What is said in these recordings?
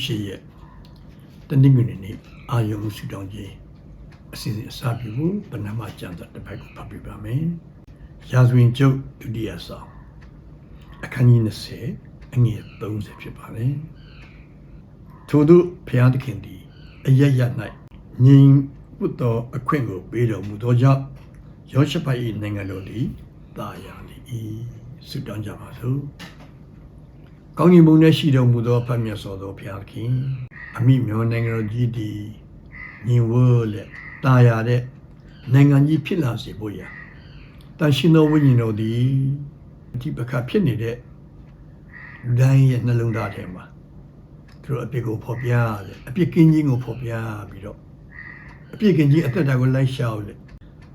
ဂျွန်၈ရက်တနင်္ဂနွေနေ့အာယုံဆူတောင်းခြင်းအစီအစဉ်အစပြုဖို့ပဏာမကျမ်းစာတစ်ပိုက်ကိုဖတ်ပြပါမယ်။ရာဇဝင်ကျုပ်ဒုတိယဆောင်အခန်းကြီး20အငယ်30ဖြစ်ပါတယ်။ထို့သောဘုရားသခင်သည်အရရ၌ငြိမ်ဝတ်သောအခွင့်ကိုပေးတော်မူသောကြောင့်ယောရှဖတ်၏နိုင်ငံတော်သည်တာယာလေ၏ဆုတောင်းကြပါစို့။ ကောင်းကင်ဘုံ၌ရှိတော်မူသောဖတ်မြတ်စွာသောဘုရားသခင်အမိမြောနိုင်ငံတော်ကြီးသည်ညီဝလက်တာယာတဲ့နိုင်ငံကြီးဖြစ်လာစေဖို့ရာတန်ရှင်သောဝိညာဉ်တော်သည်ဒီပခါဖြစ်နေတဲ့လူတိုင်းရဲ့နှလုံးသားထဲမှာသူတို့အပြစ်ကိုဖော်ပြတယ်အပြစ်ကင်းခြင်းကိုဖော်ပြပြီးတော့အပြစ်ကင်းခြင်းအသက်တာကိုလိုက်ရှာလို့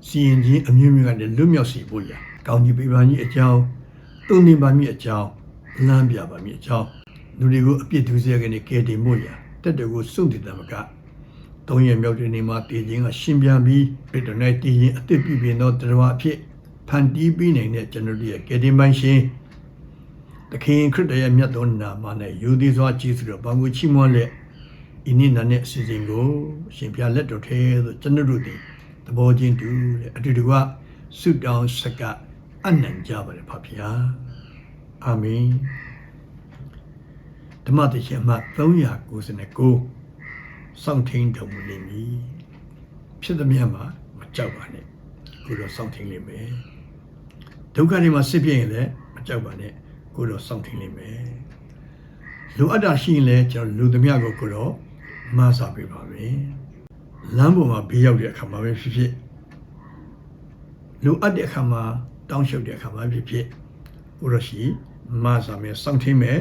စီရင်ခြင်းအမျိုးမျိုးကနေလွတ်မြောက်စေဖို့ရာကောင်းကြီးပေးပါမည်အကြောင်းတုန်နေပါမည်အကြောင်း လမ်းပြပါမည်အကြောင်းလူတွေကိုအပြစ်ဒုစရိုက်ကနေကယ်တင်ဖို့ရာတက်တယ်ကိုစွန့်တည်တယ်မကသုံးရမြောက်တဲ့နေမှာတည်ခြင်းကရှင်ပြန်ပြီးပြည်တော်၌တည်ခြင်းအသစ်ပြုပြင်သောတရားအဖြစ်ဖန်တီးပြီးနိုင်တဲ့ကျွန်တော်တို့ရဲ့ကယ်တင်ပိုင်ရှင်သခင်ခရစ်တော်ရဲ့မြတ်သောနာမနဲ့ယူသည်စွာကြည်စွာဘာကိုချီးမွမ်းလက်ဤနေ့နာနဲ့အစီအစဉ်ကိုရှင်ပြလက်တော်ထဲသို့ကျွန်တော်တို့သည်သဘောချင်းတူတဲ့အတူတူကဆုတောင်းစကအနံ့ကြပါလေဖဖျား အာမင်ဓမ္မတရှင်မှ399စောင့်ထိန်တော်မူလိမ့်မည်ဖြစ်သမျှမှာမကြောက်ပါနဲ့ကိုတော့စောင့်ထိန်လိမ့်မယ်ဒုက္ခတွေမှာစစ်ပြည့်ရင်လည်းမကြောက်ပါနဲ့ကိုတော့စောင့်ထိန်လိမ့်မယ်လိုအပ်တာရှိရင်လည်းကျွန်တော်လူသမျှကိုကိုတော့မဆာပေးပါမယ်လမ်းပေါ်မှာဘေးရောက်တဲ့အခါမှာပဲဖြစ်ဖြစ်လိုအပ်တဲ့အခါမှာတောင်းလျှောက်တဲ့အခါမှာဖြစ်ဖြစ် ကိုရရှိမဆာမယ်စောင့်ထိန်မယ်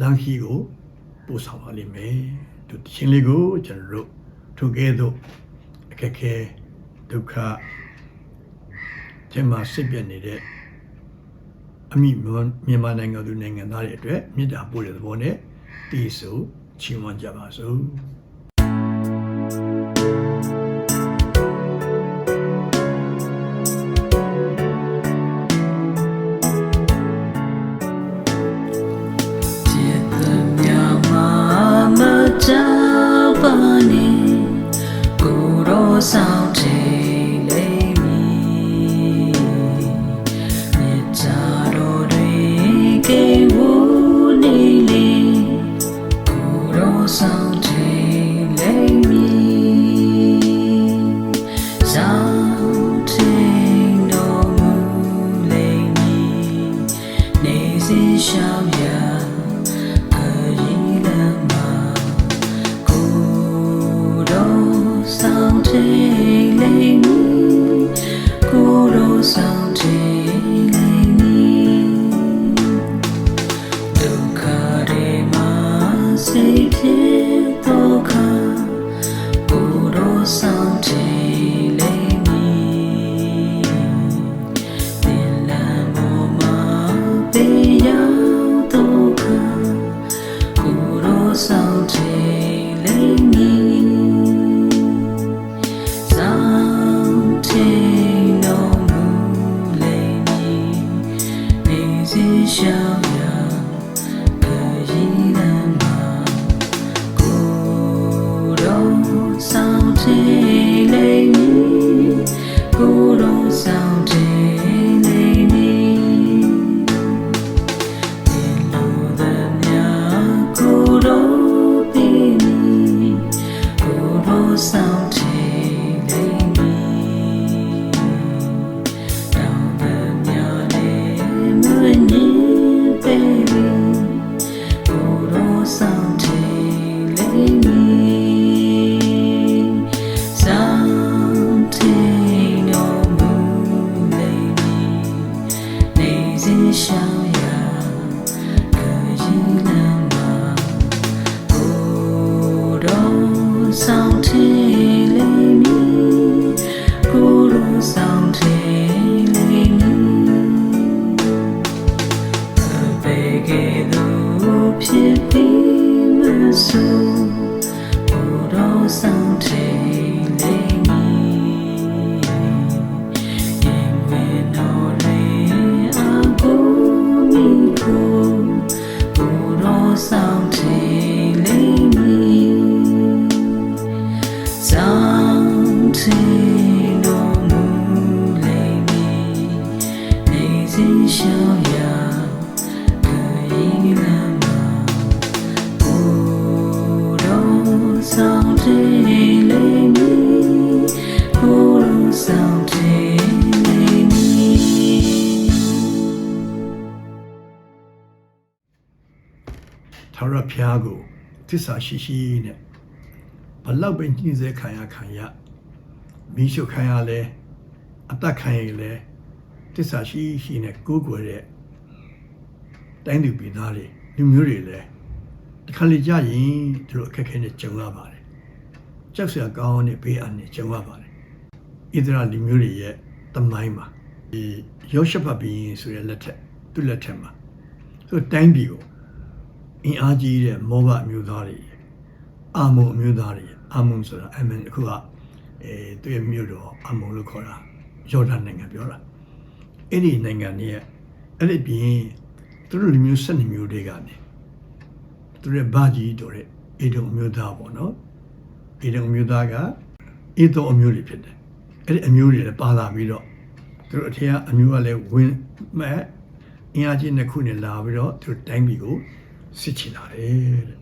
လမ်းခီကိုပို့ဆောင်ပါလိမ့်မယ်ဒီချင်းလေးကိုကျွန်တော်တို့ထိုကဲ့သို့အခက်ခဲဒုက္ခကျမစစ်ပြနေတဲ့အမိမြန်မာနိုင်ငံသူနိုင်ငံသားတွေအတွက်မေတ္တာပို့တဲ့သဘောနဲ့တီးဆိုချီးမွမ်းကြပါစို့ တော် စ္စာရှိရှိနဲ့ဘလောက်ပဲညှင်းဆဲခံရခံရမိရှုခံရလဲအသက်ခံရလဲသစ္စာရှိရှိနဲ့ကိုးကွယ်တဲ့တိုင်းသူပြည်သားတွေလူမျိုးတွေလဲတခါလေကြာရင်သူတို့အခက်အခဲနဲ့ကြုံရပါတယ်ကြောက်စရာကောင်းတဲ့ဘေးအန္တရာယ်ကြုံရပါတယ်ဣသရေလလူမျိုးတွေရဲ့တမိုင်းမှာဒီယောရှဖတ်ဘီရင်ဆိုတဲ့လက်ထက်သူ့လက်ထက်မှာသူတိုင်းပြည်ကို အင်အားကြီးတဲ့မောဘအမျိုးသားတွေအာမုန်အမျိုးသားတွေအာမုန်ဆိုတာအမန်အခုကအဲသူ့ရဲ့မြို့တော်အာမုန်လို့ခေါ်တာယော်ဒန်နိုင်ငံပြောတာအဲ့ဒီနိုင်ငံတွေရဲ့အဲ့ဒီပြင်သူတို့လူမျိုး၁၂မျိုးတွေကနေသူတို့ရဲ့ဘာကြီးတော်တဲ့အေဒုံအမျိုးသားပေါ့နော်အေဒုံအမျိုးသားကအေဒုံအမျိုးတွေဖြစ်တယ်အဲ့ဒီအမျိုးတွေလည်းပါလာပြီးတော့သူတို့အထက်ကအမျိုးကလည်းဝင်မဲ့အင်အားကြီးနှစ်ခုနဲ့လာပြီးတော့သူတို့တိုင်းပြည်ကို စစ်ချင်လာတယ်တဲ့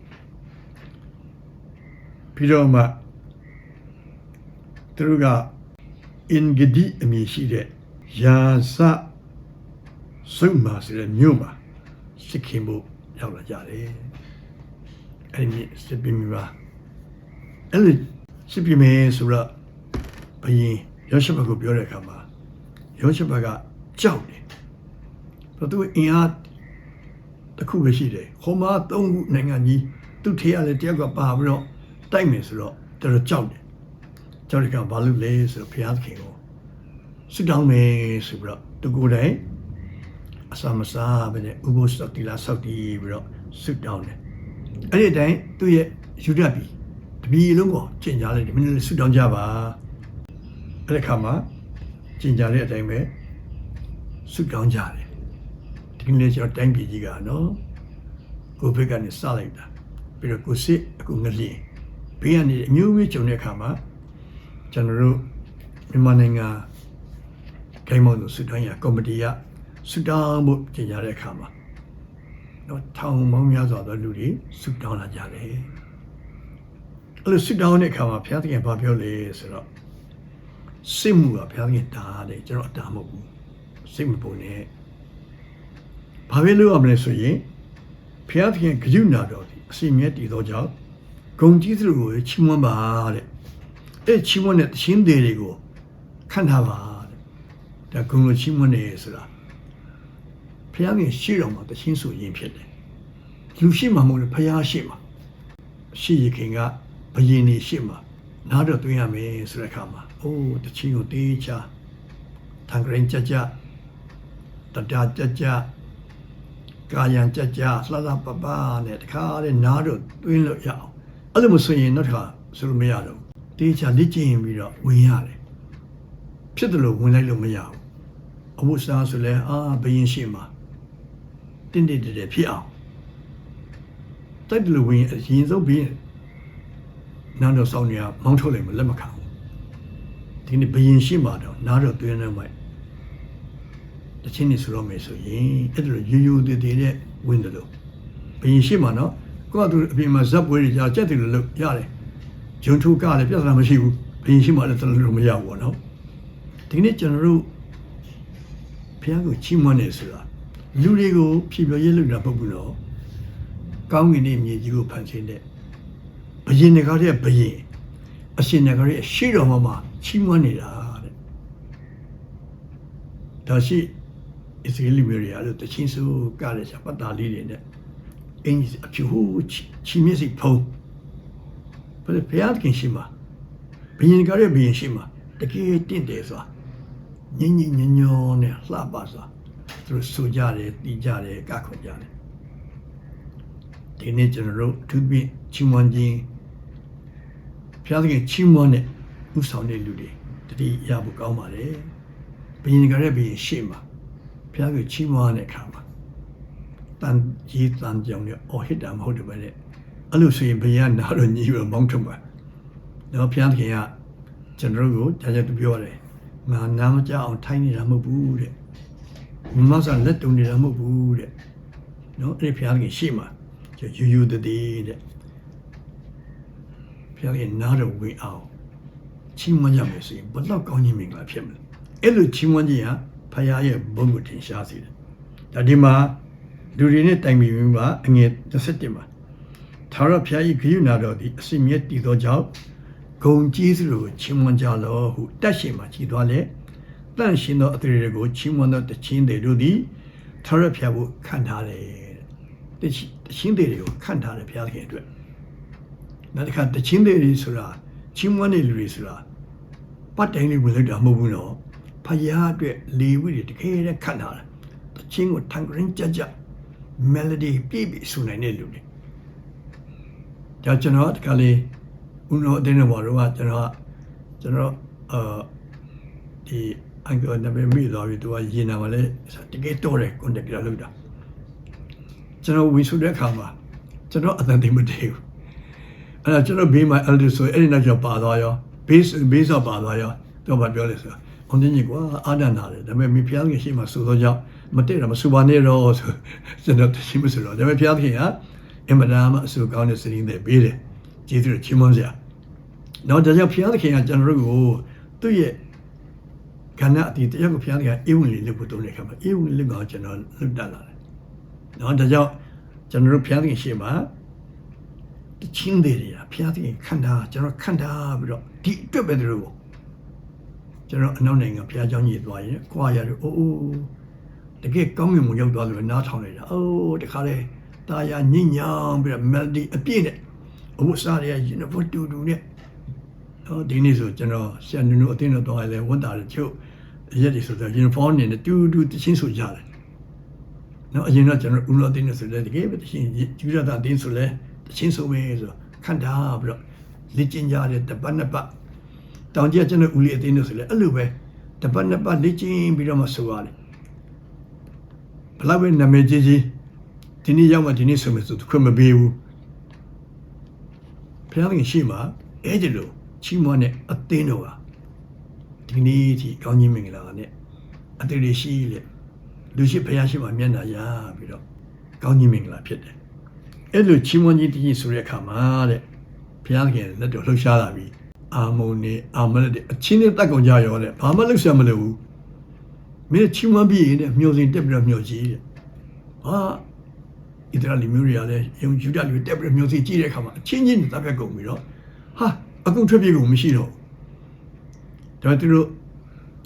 ပြီးတော့မှသူတို့ကအင်ဂဒီအမည်ရှိတဲ့ယာဇစုမာဆိုတဲ့မြို့မှာစစ်ခင်ဖို့ရောက်လာကြတယ်အဲ့ဒီစစ်ပင်မြပါအဲ့ဒီစစ်ပင်မဲဆိုတော့ဘယင်ယောရှဘကိုပြောတဲ့အခါမှာယောရှဘကကြောက်တယ်ဘာသူအင်အား တစ်ခုပဲရှိတယ်ဟိုမှာသုံးခုနိုင်ငံကြီးသူ့ထေရလည်းတယောက်ကပါပြီးတော့တိုက်မယ်ဆိုတော့တော်တော်ကြောက်တယ်ကြောက်တဲ့ကဘာလို့လဲဆိုတော့ဘုရားသခင်ကိုစွတောင်းမယ်ဆိုပြီးတော့သူကိုယ်တိုင်အစာမစားပဲနဲ့ဥပုသ်စောက်တီလာစောက်တီပြီးတော့စွတောင်းတယ်အဲ့ဒီအတိုင်းသူ့ရဲ့ယူဒပြည်တပြည်လုံးကိုကျင့်ကြလိုက်တယ်မင်းလည်းစွတောင်းကြပါအဲ့ဒီခါမှာကျင့်ကြတဲ့အတိုင်းပဲစွတောင်းကြတယ် ဒီကနေ့ကျွန်တော်တိုင်းပြည်ကြီးကနော်ကိုဘက်ကနေစလိုက်တာပြီးတော့ကိုစစ်အခုငလျင်ဘေးကနေအမျိုးမျိုးကြုံတဲ့အခါမှာကျွန်တော်တို့မြန်မာနိုင်ငံခိုင်မောင်းသူစစ်တိုင်းရကော်မတီကစစ်တောင်းဖို့ကြင်ကြတဲ့အခါမှာတော့ထောင်ပေါင်းများစွာသောလူတွေစစ်တောင်းလာကြတယ်အဲ့လိုစစ်တောင်းတဲ့အခါမှာဘုရားသခင်ဘာပြောလဲဆိုတော့စစ်မှုကဘုရားသခင်တားတယ်ကျွန်တော်အတားမဟုတ်ဘူးစိတ်မပုံနဲ့ ဘာပဲလုပ်ရမလဲဆိုရင်ဘုရားသခင်ဂရုဏာတော်သည်အစီမြတ်တည်သောကြောင့်ဂုံကြီးသူကိုချီးမွမ်းပါတဲ့အဲ့ချီးမွမ်းတဲ့သရှင်သေးတွေကိုခန့်ထားပါတဲ့ဒါဂုံလိုချီးမွမ်းနေဆိုတာဘုရားခင်ရှေ့တော်မှာသရှင်ဆိုရင်ဖြစ်တယ်လူရှိမှမဟုတ်ဘုရားရှိမှရှိရခင်ကဘယင်နေရှိမှနားတော့သွင်းရမယ်ဆိုတဲ့အခါမှာအိုးတချင်းကိုတေးချတန်ဂရင်ကြကြတတာကြကြ ကာယံကြကြလှလှပပနဲ့တခါလေနားတော့တွင်းလို့ရအောင်အဲ့လိုမဆိုရင်တော့တခါဆိုလို့မရတော့ဘူးတေးချလက်ကျင်ပြီးတော့ဝင်ရတယ်ဖြစ်တယ်လို့ဝင်လိုက်လို့မရဘူးအဝတ်စားဆိုလဲအာဘယင်ရှိမှာတင်းတင်းတဲဖြစ်အောင်တိုက်တယ်လို့ဝင်အရင်ဆုံးပြီးနားတော့စောင်းနေရမောင်းထုတ်လိုက်မလက်မခံဘူးဒီနေ့ဘယင်ရှိမှာတော့နားတော့တွင်းနေမှာ တချင်းနေဆိုတော့မယ်ဆိုရင်အဲ့ဒါလိုယူယူတည်တည်နဲ့ဝင်တယ်လို့ဘယင်ရှိမှာနော်ကိုကသူအပြင်မှာဇက်ပွဲတွေကြာကြက်တယ်လို့လုပ်ရတယ်ဂျုံထုကလည်းပြဿနာမရှိဘူးဘယင်ရှိမှာလည်းတော်တော်မရဘူးပေါ့နော်ဒီနေ့ကျွန်တော်တို့ဘုရားကိုချီးမွမ်းနေဆိုတာလူတွေကိုဖြည့်ပြရဲလို့တာပုဂ္ဂိုလ်တော့ကောင်းကင်နဲ့မြေကြီးကိုဖန်ဆင်းတဲ့ဘယင်တွေကတည်းကဘယင်အရှင်တွေကတည်းကရှေ့တော်မှာမှာချီးမွမ်းနေတာတဲ့ဒါရှိ အစ္စရေးလူမျိုးတွေအဲ့လိုတချင်းစုကတဲ့ချက်ပတ်သားလေးတွေနဲ့အင်းကြီးအဖြူချီမျက်စိဖုံးဘယ်ဘုရားခင်ရှိမှာဘယင်ကလည်းဘယင်ရှိမှာတကယ်တင့်တယ်ဆိုတာညင်ညင်ညညောနဲ့လှပစွာသူတို့ဆိုကြတယ်တီးကြတယ်ကခွန်ကြတယ်ဒီနေ့ကျွန်တော်တို့သူပြချီးမွမ်းခြင်းဘုရားသခင်ချီးမွမ်းတဲ့ဥဆောင်တဲ့လူတွေတတိရဖို့ကောင်းပါတယ်ဘယင်ကလည်းဘယင်ရှိမှာ ဘုရားကိုချီးမွမ်းတဲ့အခါမှာတန်ကြီးတန်ကြောင်နဲ့အော်ဟစ်တာမဟုတ်တယ်ပဲလေအဲ့လိုဆိုရင်ဘယင်ကနားတော့ညီးပြီးမောင်းထုံပါတော့ဘုရားသခင်ကကျွန်တော်တို့ကိုကြာကြာတူပြောတယ်ငါနားမကြအောင်ထိုင်းနေတာမဟုတ်ဘူးတဲ့မမဆန်လက်တုံနေတာမဟုတ်ဘူးတဲ့နော်အဲ့ဒီဘုရားခင်ရှေ့မှာယူယူတည်တည်တဲ့ဘုရားခင်နားတော့ဝင်အောင်ချီးမွမ်းကြမယ်ဆိုရင်ဘလောက်ကောင်းခြင်းမင်္ဂလာဖြစ်မလဲအဲ့လိုချီးမွမ်းခြင်းဟာ ဖခင်ရဲ့ဘုန်းကိုထင်ရှားစေတယ်ဒါဒီမှာလူတွေနဲ့တိုင်ပင်ပြီးမှအငယ်17မှာထာဝရဘုရား၏ဂရုဏာတော်သည်အစဉ်မြဲတည်သောကြောင့်ဂုံကြီးစုကိုချီးမွမ်းကြလောဟုတတ်ရှင်မှကြည်သွားလေတန့်ရှင်သောအသရေတွေကိုချီးမွမ်းသောတခြင်းတွေတို့သည်ထာဝရဘုရားကိုခံထားတယ်တခြင်းတွေတွေကိုခံထားတယ်ဘုရားခင်အတွက်နောက်တစ်ခါတခြင်းတွေဆိုတာချီးမွမ်းတဲ့လူတွေဆိုတာပတ်တိုင်းလေးဝင်လို့တာမဟုတ်ဘူးနော် ဖယားအတွက်လေဝိတွေတကယ်နဲ့ခံထားတယ်တခြင်းကိုထန်ကရင်ကြကြ melody ပြည့်ပြည့်ဆိုနိုင်တဲ့လူတွေဒါကျွန်တော်တခါလေးဦးတော်အတင်းတော်တော့ကျွန်တော်ကျွန်တော်အာဒီအင်္ဂလိပ်နာမည်မိသွားပြီသူကရင်နာမလဲတကယ်တော့တယ် contact ကြလို့တာကျွန်တော်ဝင်ဆိုတဲ့အခါမှာကျွန်တော်အတန်တိတ်မတည်ဘူးအဲ့ဒါကျွန်တော်ဘေးမှာ elder ဆိုအဲ့ဒီနောက်ကျပါသွားရော base base ပါသွားရောတော့မပြောလဲဆိုအော င်တင်းကြီးကွာအာဒနာတယ်ဒါပေမဲ့မိဖျားငယ်ရှိမှဆိုတော့ကြောင့်မတည့်တော့မစူပါနဲ့တော့ဆိုကျွန်တော်တရှိမဆိုတော့ဒါပေမဲ့ဖျားခင်ကအင်မတန်မှအဆူကောင်းတဲ့စရင်းတွေပေးတယ်ကျေးဇူးတော်ချီးမွမ်းစရာတော့ဒါကြောင့်ဖျားခင်ကကျွန်တော်တို့ကိုသူ့ရဲ့ကဏ္ဍအတီးတရားကိုဖျားခင်ကအေဝံလေးလုပ်ဖို့တုံးတဲ့ခါမှာအေဝံလေးကကျွန်တော်လွတ်တက်လာတယ်နော်ဒါကြောင့်ကျွန်တော်တို့ဖျားခင်ရှိမှာတချင်းတွေရဖျားခင်ခန္ဓာကျွန်တော်ခန္ဓာပြီးတော့ဒီအတွက်ပဲတို့ ကျွန်တော်အနောက်နိုင်ငံဘုရားကျောင်းကြီးသွားရင်ခွာရတယ်အိုးအိုးတကယ်ကောင်းငင်မှုရောက်သွားလို့နားထောင်လိုက်တာအိုးတခါလေတာယာညဉ့်ညောင်းပြီးတော့ melody အပြည့်နဲ့အဝတ်စားရရင်ဘတ်တူတူနဲ့ဟောဒီနေ့ဆိုကျွန်တော်ဆန်နူနူအတင်းတော်သွားလဲဝန်တာတယ်ချုပ်ရက်ဒီဆိုတော့ uniform နေနဲ့တူတူတချင်းဆိုကြတယ်နော်အရင်တော့ကျွန်တော်ဦးလို့အတင်းနေဆိုလဲတကယ်ပဲတချင်းကျူရတာအတင်းဆိုလဲတချင်းဆိုမယ်ဆိုခန္ဓာပြီးတော့လက်ကျင်ကြတဲ့တပတ်နှစ်ပတ် တောင်ကျကျွန်တော်ဦးလေးအတင်းနေဆိုလဲအဲ့လိုပဲတပတ်နှစ်ပတ်လက်ကျင်ပြီးတော့မှဆိုရတယ်ဘလောက်ပဲနာမည်ကြီးကြီးဒီနေ့ရောက်မှဒီနေ့ဆိုမယ်ဆိုခွင့်မပေးဘူးဖျားခင်ရှိမှအဲ့ဒီလိုချီးမွမ်းတဲ့အသင်းတော်ကဒီနေ့ဒီကောင်းကြီးမင်္ဂလာနဲ့အတေရရှိလေလူရှိဖျားရှိမှမျက်နှာရပြီးတော့ကောင်းကြီးမင်္ဂလာဖြစ်တယ်အဲ့လိုချီးမွမ်းခြင်းတည်ဆိုတဲ့အခါမှာတဲ့ဘုရားခင်လက်တော်လှူရှားလာပြီ အာမုန်နေအာမလက်တဲ့အချင်းနဲ့တက်ကုန်ကြရောတဲ့ဘာမှလုပ်ဆရာမလိုဘူးမင်းချီးမွမ်းပြီးရင်တဲ့မျောစင်တက်ပြီးတော့မျောကြည့်တဲ့ဟာဣသရေလမျိုးတွေကလည်းယုံကြည်တဲ့လူတက်ပြီးတော့မျောစင်ကြည့်တဲ့အခါမှာအချင်းချင်းတပ်ပြတ်ကုန်ပြီးတော့ဟာအကုန်ထွက်ပြေးကုန်မရှိတော့ဒါပေမဲ့သူတို့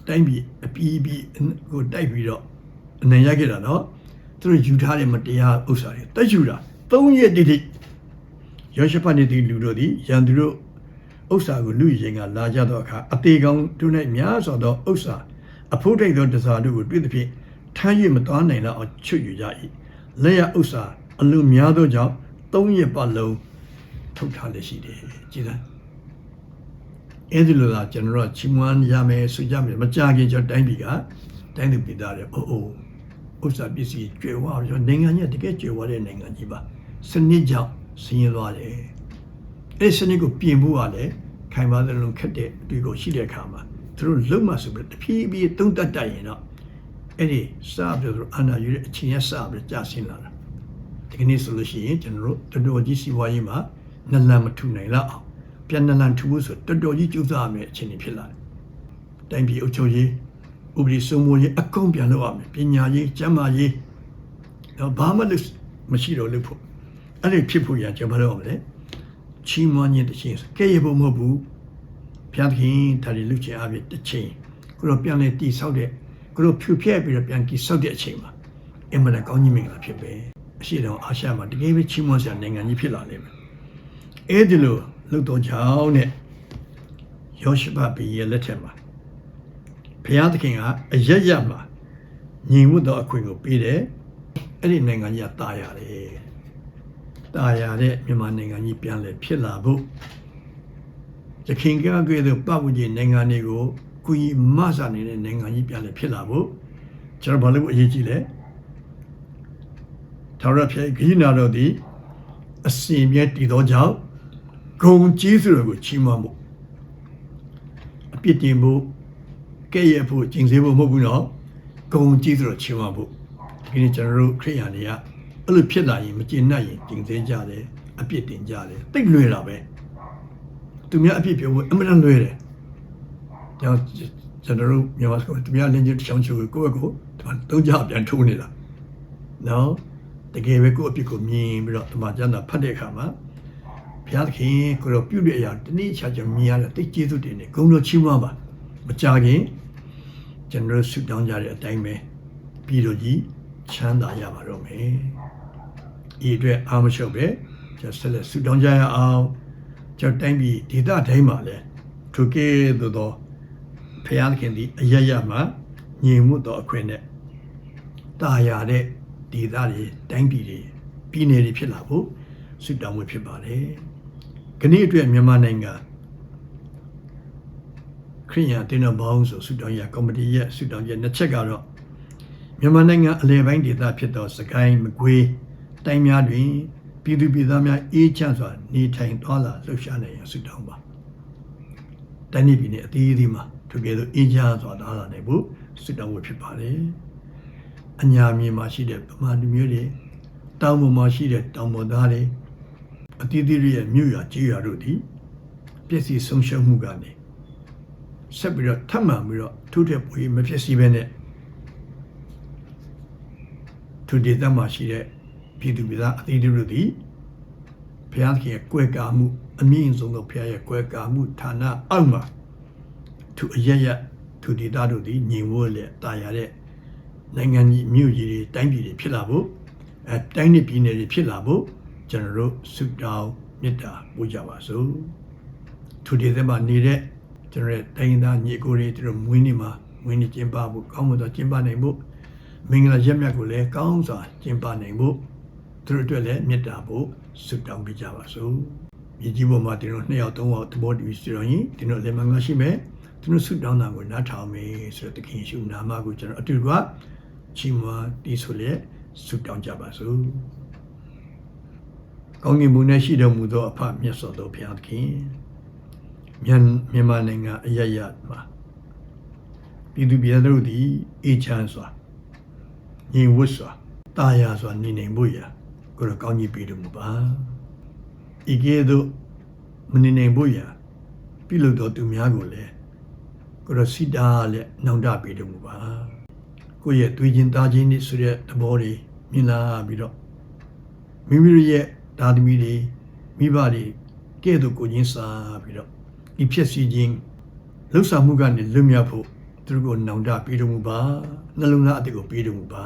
တိုင်းပြည်အပီးပြီးကိုတိုက်ပြီးတော့အနေရခဲ့တာနော်သူတို့ယူထားတဲ့မတရားဥစ္စာတွေတက်ယူတာ၃ရက်တိတိယောရှဖတ်နေတဲ့လူတို့သည်ရန်သူတို့ ဥစ္စာကိုလူရင်ကလာကြသောအခါအသေးကောင်းတို့၌များစွာသောဥစ္စာအဖို့တိတ်သောတစားတို့ကိုတွေ့သဖြင့်ထမ်း၍မသွားနိုင်တော့အောင်ချွတ်ယူကြ၏လက်ရဥစ္စာအလွန်များသောကြောင့်၃ရက်ပတ်လုံးထုတ်ထားလက်ရှိတယ်ကြည်လားအဲ့ဒီလိုသာကျွန်တော်တို့ချီးမွမ်းရမယ်ဆိုကြမယ်မကြခင်ကျွန်တော်တိုင်းပြည်ကတိုင်းသူပြည်သားတွေအိုးအိုးဥစ္စာပစ္စည်းကျွေဝါရောနိုင်ငံကြီးတကယ်ကျွေဝါတဲ့နိုင်ငံကြီးပါစနစ်ကြောင့်ဆင်းရဲသွားတယ် အဲ့စနစ်ကိုပြင်ဖို့ကလည်းခိုင်ပါတဲ့လုံးခက်တဲ့အတွေ့ကိုရှိတဲ့အခါမှာသူတို့လုံမဆိုပြီးတဖြည်းဖြည်းတုံးတက်တက်ရင်တော့အဲ့ဒီစပြီးတော့အနာယူတဲ့အချင်းရစပြီးကြာဆင်းလာတာဒီကနေ့ဆိုလို့ရှိရင်ကျွန်တော်တို့တော်တော်ကြီးစီးပွားရေးမှာနလန်မထူနိုင်လောက်အောင်ပြန်နလန်ထူဖို့ဆိုတော်တော်ကြီးကြိုးစားရမယ့်အခြေအနေဖြစ်လာတယ်တိုင်းပြည်အုပ်ချုပ်ရေးဥပဒေစိုးမိုးရေးအကုန်ပြန်လုပ်ရမယ်ပညာရေးကျန်းမာရေးတော့ဘာမှလို့မရှိတော့လို့ဖို့အဲ့ဒီဖြစ်ဖို့ရကျွန်တော်တို့မလဲ ချီးမွမ်းခြင်းတစ်ချင်းကဲရဖို့မဟုတ်ဘူးဘုရားသခင်ဒါတွေလုပ်ချင်အပြင်တစ်ချိန်ကိုတော့ပြန်လဲတီဆောက်တဲ့ကိုတော့ဖြူဖြဲ့ပြီးတော့ပြန်တီဆောက်တဲ့အချိန်မှာအင်မတန်ကောင်းကြီးမင်္ဂလာဖြစ်ပဲအရှိတော်အာရှမှာတကယ်ပဲချီးမွမ်းစရာနိုင်ငံကြီးဖြစ်လာလိမ့်မယ်အဲ့ဒီလိုလှုပ်တော်ကြောင်းနဲ့ယောရှဘဘီရဲ့လက်ထက်မှာဘုရားသခင်ကအရရမှာညီမှုသောအခွင့်ကိုပေးတယ်အဲ့ဒီနိုင်ငံကြီးကတာရတယ် တာရတဲ့မြန်မာနိုင်ငံကြီးပြန်လဲဖြစ်လာဖို့ရခိုင်ကကဲ့သို့ပတ်ဝန်းကျင်နိုင်ငံတွေကိုကုကြီးမဆာနေတဲ့နိုင်ငံကြီးပြန်လဲဖြစ်လာဖို့ကျွန်တော်ဘာလို့အရေးကြီးလဲထာဝရဘုရားဂိနာတော်သည်အစဉ်မြဲတည်သောကြောင့်ဂုံကျေးဇူးတော်ကိုချီးမွမ်းဖို့အပြစ်တင်ဖို့ကဲ့ရဲ့ဖို့ကျင့်စေဖို့မဟုတ်ဘူးနော်ဂုံကျေးဇူးတော်ချီးမွမ်းဖို့ဒီနေ့ကျွန်တော်တို့ခရိယာတွေက အဲ့လိုဖြစ်လာရင်မကျင့်နိုင်ရင်ကျင့်စေကြတယ်အပြစ်တင်ကြတယ်တိတ်လွယ်တာပဲသူများအပြစ်ပြောဖို့အမှန်တန်လွယ်တယ်ကျွန်တော်ကျွန်တော်တို့မြန်မာစကားသူများလင်းချင်းတစ်ချောင်းချိုကိုယ့်ဘက်ကိုဒီမှာသုံးကြပြန်ထိုးနေတာနော်တကယ်ပဲကိုယ့်အပြစ်ကိုမြင်ပြီးတော့ဒီမှာကျန်တာဖတ်တဲ့အခါမှာဘုရားသခင်ကိုရောပြုတဲ့အရာတနည်းချာချာမြင်ရတဲ့တိတ်ကျေးဇူးတင်နေဂုဏ်တော်ချီးမွမ်းပါမကြခင်ကျွန်တော်ဆုတောင်းကြတဲ့အတိုင်းပဲပြည်တော်ကြီးချမ်းသာရပါတော့မယ် ဤအတွက်အာမရှုပ်ပဲကျွန်တော်ဆက်လက်ဆုတောင်းကြရအောင်ကျွန်တော်တိုင်းပြည်ဒေသတိုင်းမှာလည်းထိုကဲ့သို့သောဘုရားသခင်ဒီအရရမှာညီမှုတော်အခွင့်နဲ့တာယာတဲ့ဒေသတွေတိုင်းပြည်တွေပြည်နယ်တွေဖြစ်လာဖို့ဆုတောင်းမှုဖြစ်ပါတယ်။ခဏအတွက်မြန်မာနိုင်ငံခရိယန်တင်းတော်ဘောင်းဆိုဆုတောင်းရကော်မတီရဲ့ဆုတောင်းချက်နှစ်ချက်ကတော့မြန်မာနိုင်ငံအလဲပိုင်းဒေသဖြစ်သောစကိုင်းမကွေး တိုင်းများတွင်ပြည်သူပြည်သားများအေးချမ်းစွာနေထိုင်သွားလာလှုပ်ရှားနိုင်ရန်ဆုတောင်းပါ။တိုင်းပြည်နဲ့အသီးသီးမှာသူကဲ့သို့အေးချမ်းစွာသွားလာနိုင်ဖို့ဆုတောင်းဖို့ဖြစ်ပါတယ်။အညာမြေမှာရှိတဲ့ဗမာလူမျိုးတွေတောင်ပေါ်မှာရှိတဲ့တောင်ပေါ်သားတွေအသီးသီးရဲ့မြို့ရွာကြေးရွာတို့သည်ပျက်စီးဆုံးရှုံးမှုကနေဆက်ပြီးတော့ထပ်မံပြီးတော့ထိုးတဲ့ပွေမဖြစ်စီပဲနဲ့သူဒေသမှာရှိတဲ့ ပြည်သူပြည်သားအသီးသီးတို့သည်ဘုရားသခင်ရဲ့ကွယ်ကာမှုအမြင့်ဆုံးသောဘုရားရဲ့ကွယ်ကာမှုဌာနအောက်မှာသူအရရသူဒေသတို့သည်ညီဝတ်လက်တာယာတဲ့နိုင်ငံကြီးမြို့ကြီးတွေတိုင်းပြည်တွေဖြစ်လာဖို့အဲတိုင်းနဲ့ပြည်နယ်တွေဖြစ်လာဖို့ကျွန်တော်တို့ဆုတောင်းမေတ္တာပို့ကြပါစို့သူဒီသက်မှာနေတဲ့ကျွန်တော်ရဲ့တိုင်းသားညီကိုတွေသူတို့မွေးနေ့မှာမွေးနေ့ကျင်းပဖို့ကောင်းမွန်သောကျင်းပနိုင်ဖို့မင်္ဂလာရက်မြတ်ကိုလည်းကောင်းစွာကျင်းပနိုင်ဖို့ သူတို့အတွက်လည်းမေတ္တာပို့ဆုတောင်းပေးကြပါစို့မြေကြီးပေါ်မှာကျွန်တော်နှစ်ယောက်သုံးယောက်သဘောတူစီတော်ရင်ကျွန်တော်လည်းမင်္ဂလာရှိမယ်သူတို့ဆုတောင်းတာကိုနားထောင်မယ်ဆိုတော့တခင်ရှုနာမကိုကျွန်တော်အတူတူကချီးမွမ်းတီးဆိုလျက်ဆုတောင်းကြပါစို့ကောင်းကင်ဘုံနဲ့ရှိတော်မူသောအဖမြတ်စွာသောဘုရားသခင်မြန်မြန်မာနိုင်ငံအရရမှာပြည်သူပြည်သားတို့သည်အေးချမ်းစွာညီဝတ်စွာတာယာစွာနေနိုင်ဖို့ရာ ကိုယ်တော်ကောင်းကြီးပေးတော်မူပါဤကဲ့သို့မနေနိုင်ဖို့ရာပြုလုပ်တော်သူများကိုလည်းကိုယ်တော်စိတာလက်နှောင့်တပေးတော်မူပါကိုယ့်ရဲ့တွေ့ချင်းသားချင်းတွေဆိုတဲ့သဘောတွေမြင်လာပြီးတော့မိမိတို့ရဲ့သားသမီးတွေမိဘတွေကဲ့သို့ကိုချင်းစားပြီးတော့ဒီဖြစ်စီခြင်းလှုပ်ဆောင်မှုကနေလွတ်မြောက်ဖို့သူတို့ကိုနောင်တပေးတော်မူပါနှလုံးသားအတိတ်ကိုပေးတော်မူပါ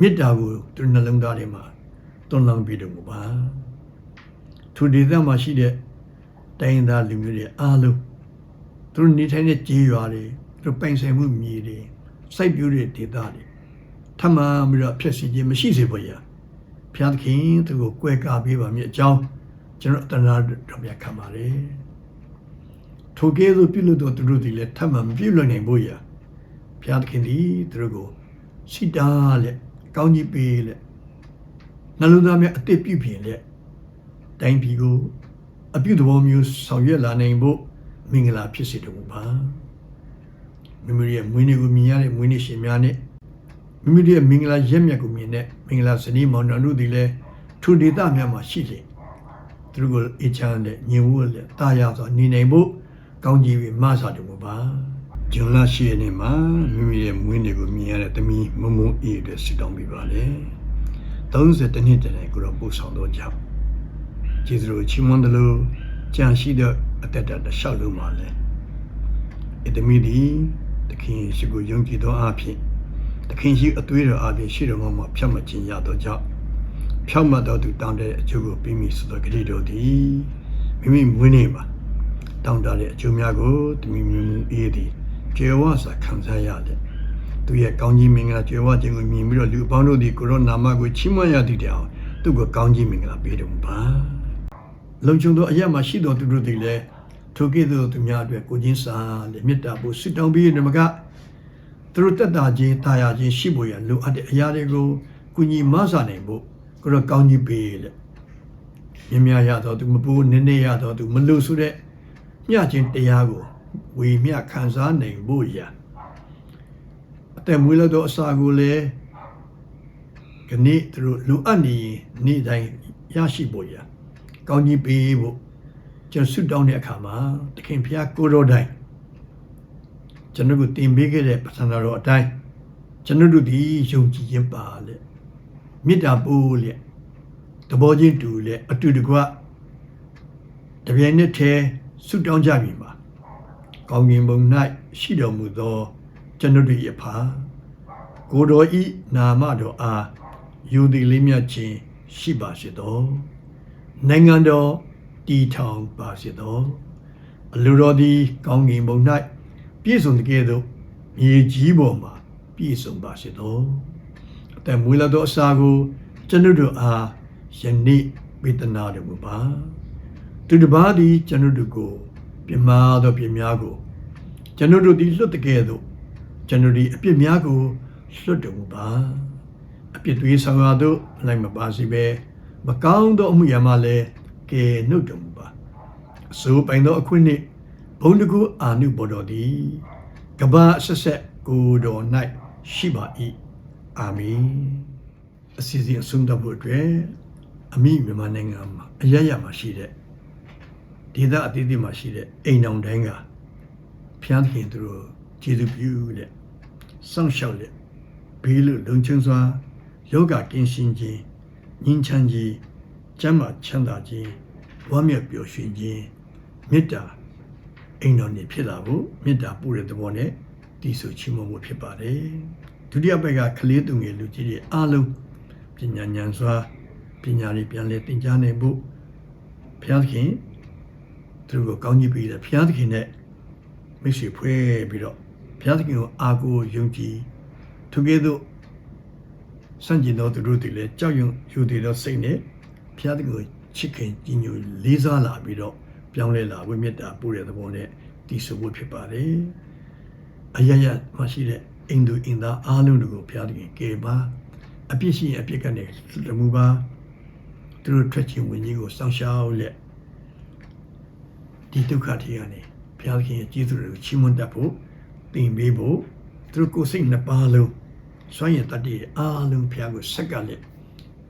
မေတ္တာကိုသူတို့နှလုံးသားထဲမှာ တွန်းလောင်းပေးတော်မူပါသူဒေသမှာရှိတဲ့တိုင်းသားလူမျိုးတွေအားလုံးသူတို့နေထိုင်တဲ့ကြေးရွာတွေသူတို့ပိုင်ဆိုင်မှုမြေတွေစိုက်ပျိုးတဲ့ဒေသတွေထမှန်ပြီးတော့ဖြစ်စီခြင်းမရှိစေဖို့ရဘုရားသခင်သူကိုကွယ်ကာပေးပါမည်အကြောင်းကျွန်တော်အတနာတော်ပြခံပါတယ်ထိုကဲ့သို့ပြုလို့တော့သူတို့ဒီလည်းထမှန်မပြုလို့နိုင်ဖို့ရဘုရားသခင်ဒီသူတို့ကိုစိတာလက်ကောင်းကြီးပေးလက် နှလုံးသားများအတိတ်ပြုပြင်လက်တိုင်းပြည်ကိုအပြုသဘောမျိုးဆောင်ရွက်လာနိုင်ဖို့မင်္ဂလာဖြစ်စေတော်မူပါမိမိရဲ့မွေးနေ့ကိုမြင်ရတဲ့မွေးနေ့ရှင်များနဲ့မိမိရဲ့မင်္ဂလာရက်မြတ်ကိုမြင်တဲ့မင်္ဂလာဇနီးမောင်နှံတို့ဒီလည်းထိုဒေသများမှာရှိလေသူတို့ကိုအေချမ်းတဲ့ညင်ဝတ်လက်တာယာစွာနေနိုင်ဖို့ကောင်းကြီးပြီးမဆာတော်မူပါဂျွန်လာရှိရနေမှာမိမိရဲ့မွေးနေ့ကိုမြင်ရတဲ့တမီမုံမုံအေးအတွက်ဆုတောင်းပေးပါလေ 30တနှစ်တည်းကိုတော့ပို့ဆောင်တော့ကြောင်းကျေးဇူးတော်ချီးမွမ်းတယ်လို့ကြံရှိတဲ့အသက်တာတစ်လျှောက်လုံးပါလေအတမီဒီတခင်ရှိကိုယုံကြည်သောအဖြစ်တခင်ရှိအသွေးတော်အပြင်ရှိတော်မှာဖြတ်မခြင်းရသောကြောင့်ဖြောက်မှတ်တော်သူတောင်းတဲ့အကျိုးကိုပြီးမိဆိုသောဂရိတော်သည်မိမိမွေးနေ့မှာတောင်းတတဲ့အကျိုးများကိုတမီမြူအေးသည်ကျေဝစွာခံစားရတဲ့ သူရဲ့ကောင်းကြီးမင်္ဂလာကျေဝခြင်းကိုမြင်ပြီးတော့လူအပေါင်းတို့သည်ကိုရောနာမကိုချီးမွမ်းရသည့်တောင်သူ့ကိုကောင်းကြီးမင်္ဂလာပေးတော်မူပါလုံခြုံသောအရာမှာရှိတော်သူတို့သည်လည်းထိုကဲ့သို့သူများအတွက်ကိုချင်းစာလေမေတ္တာပို့ဆုတောင်းပြီးဓမ္မကသူတို့တက်တာခြင်းတာယာခြင်းရှိဖို့ရလိုအပ်တဲ့အရာတွေကိုကုညီမဆနိုင်ဖို့ကိုရောကောင်းကြီးပေးလေမြင်များရတော့သူမပူနည်းနည်းရတော့သူမလို့ဆိုတဲ့မျှခြင်းတရားကိုဝေမျှခံစားနိုင်ဖို့ရ အသက်မွေးလို့တော့အစာကိုလည်းခဏသူတို့လိုအပ်နေရင်နေ့တိုင်းရရှိဖို့ရကောင်းကြီးပေးဖို့ကျွန်တော်ဆုတောင်းတဲ့အခါမှာတခင်ဖျားကိုတော်တိုင်းကျွန်တော်ကိုတင်ပေးခဲ့တဲ့ပထနာတော်အတိုင်းကျွန်တော်တို့ဒီယုံကြည်ခြင်းပါလေမေတ္တာပို့လေတဘောချင်းတူလေအတူတကွတပြိုင်နက်တည်းဆုတောင်းကြပြီမှာကောင်းကင်ဘုံ၌ရှိတော်မူသော ကျွန်ုပ်တို့၏အဖာကိုယ်တော်ဤနာမတော်အားယူသည်လေးမြတ်ခြင်းရှိပါစေသောနိုင်ငံတော်တည်ထောင်ပါစေသောအလိုတော်သည်ကောင်းကင်ဘုံ၌ပြည့်စုံတဲ့ကဲ့သို့မြေကြီးပေါ်မှာပြည့်စုံပါစေသောအသက်မွေးလာသောအစာကို ကျွန်ုပ်တို့အားယနေ့ဝေဒနာတော်မူပါသူတစ်ပါးသည်ကျွန်ုပ်တို့ကို ပြမာသောပြများကို ကျွန်ုပ်တို့သည်လွတ်တဲ့ကဲ့သို့ ကျွန်ုပ်သည်အပြစ်များကိုလွတ်တော်မူပါအပြစ်သွေးဆောင်ရာသို့လိုက်မပါစေဘဲမကောင်းသောအမှုရာမှလည်းကယ်နှုတ်တော်မူပါအစိုးပိုင်သောအခွင့်နှင့်ဘုံတကူအာနုဘော်တော်သည်ကဘာအဆက်ဆက်ကိုယ်တော်၌ရှိပါ၏အာမင်အစီအစဉ်အဆုံးသတ်ဖို့အတွက်အမိမြန်မာနိုင်ငံမှာအရရမှာရှိတဲ့ဒေသအသီးသီးမှာရှိတဲ့အိမ်တော်တိုင်းကဖျားသခင်သူတို့ကျေးဇူးပြုတဲ့ စောင့်ရှောက်တဲ့ဘေးလို့လုံခြုံစွာယောဂကင်းရှင်းခြင်းငြိမ်းချမ်းခြင်းကျမ်းမာချမ်းသာခြင်းဝမ်းမြောက်ပျော်ရွှင်ခြင်းမေတ္တာအိမ်တော်နေဖြစ်လာဖို့မေတ္တာပို့တဲ့သဘောနဲ့တည်ဆူချီးမွမ်းမှုဖြစ်ပါတယ်ဒုတိယဘက်ကကလေးသူငယ်လူကြီးတွေအားလုံးပညာဉာဏ်စွာပညာတွေပြန်လဲသင်ကြားနိုင်ဖို့ဘုရားသခင်သူတို့ကိုကောင်းကြီးပေးတယ်ဘုရားသခင်နဲ့မိတ်ဆွေဖွဲ့ပြီးတော့ ဘုရားသခင်ကိုအားကိုးယုံကြည်သူကဲ့သို့စံကျင်တော်သူတို့တွေလည်းကြောက်ရွံ့ယူတည်သောစိတ်နဲ့ဘုရားသခင်ကိုချစ်ခင်ကြည်ညိုလေးစားလာပြီးတော့ပြောင်းလဲလာဝိမေတ္တာပို့တဲ့သဘောနဲ့တည်ဆိုဖို့ဖြစ်ပါတယ်အယယမရှိတဲ့အိမ်သူအိမ်သားအားလုံးတို့ကိုဘုရားသခင်ကယ်ပါအပြစ်ရှိရင်အပြစ်ကနေလွတ်မှုပါသူတို့ထွက်ခြင်းဝင်ကြီးကိုစောင့်ရှောက်လက်ဒီဒုက္ခတွေကနေဘုရားသခင်ရဲ့ကျေးဇူးတွေကိုချီးမွမ်းတတ်ဖို့ တင်ပေးဖို့သူတို့ကိုယ်စိတ်နှစ်ပါးလုံးစွန့်ရည်တတ်တဲ့အားလုံးဘုရားကိုဆက်ကလက်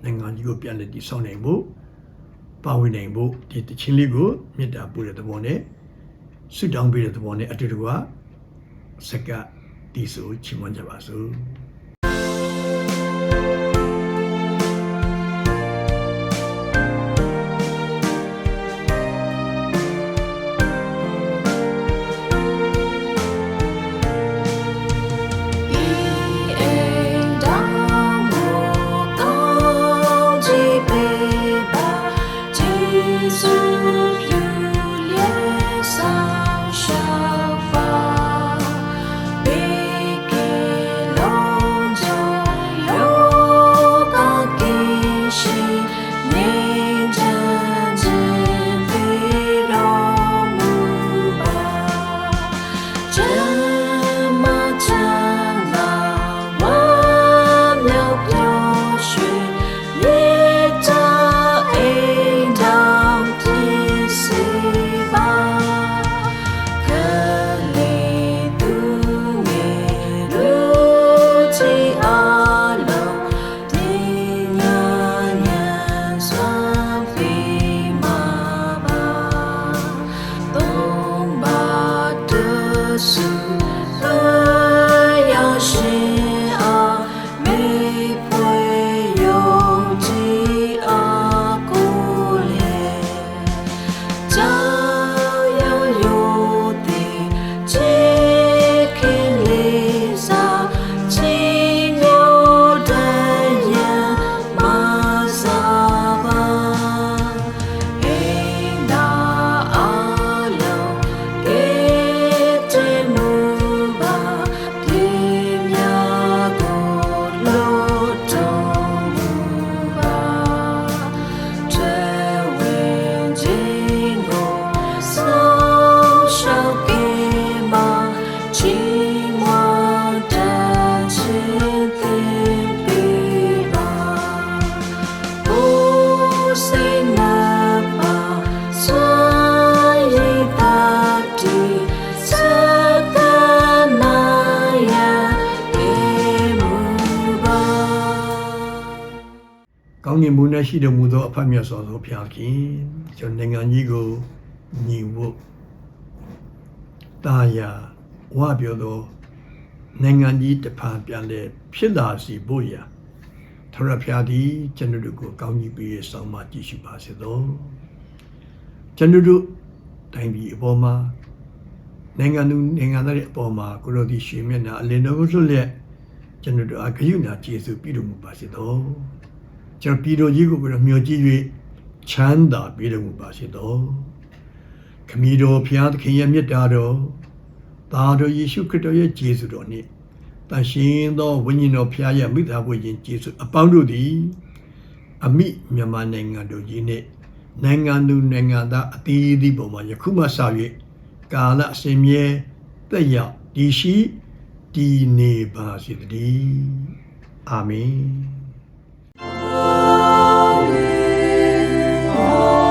နိုင်ငံကြီးကိုပြန်လက်တည်ဆောင်းနိုင်ဖို့ပါဝင်နိုင်ဖို့ဒီတခြင်းလေးကိုမေတ္တာပို့တဲ့သဘောနဲ့ဆုတောင်းပေးတဲ့သဘောနဲ့အတူတူကဆက်ကတည်ဆိုချီးမွမ်းကြပါစို့ တော်မူသောအဖတ်မြတ်စွာသောဘုရားခင်ကျွန်တော်နိုင်ငံကြီးကိုညီဖို့တာယာဝပြောသောနိုင်ငံကြီးတစ်ဖန်ပြန်လဲဖြစ်လာစီဖို့ရာထရဖျားသည်ကျွန်တော်တို့ကိုကောင်းကြီးပေးဆောင်မှကြည့်ရှိပါစေသောကျွန်တော်တို့တိုင်းပြည်အပေါ်မှာနိုင်ငံသူနိုင်ငံသားတွေအပေါ်မှာကိုလိုဒီရွှေမျက်နှာအလင်းတော်ကိုလွတ်လျက်ကျွန်တော်တို့အဂယုဏကျေးဇူးပြုတော်မူပါစေသော ကျွန်တော်ပြည်တော်ကြီးကိုပြီးတော့မျှော်ကြည့်၍ချမ်းသာပေးတော်မူပါစေသောခမည်းတော်ဖျားသခင်ရဲ့မြတ်တာတော်သားတော်ယေရှုခရစ်တော်ရဲ့ကျေးဇူးတော်နှင့်တန်ရှင်သောဝိညာဉ်တော်ဖျားရဲ့မိသားဝိညာဉ်ကျေးဇူးအပေါင်းတို့သည်အမိမြန်မာနိုင်ငံတို့ကြီးနဲ့နိုင်ငံသူနိုင်ငံသားအသီးသီးပေါ်မှာယခုမှစ၍ကာလအစဉ်မြဲသက်ရောက်တည်ရှိတည်နေပါစေတည်းအာမင် Holy.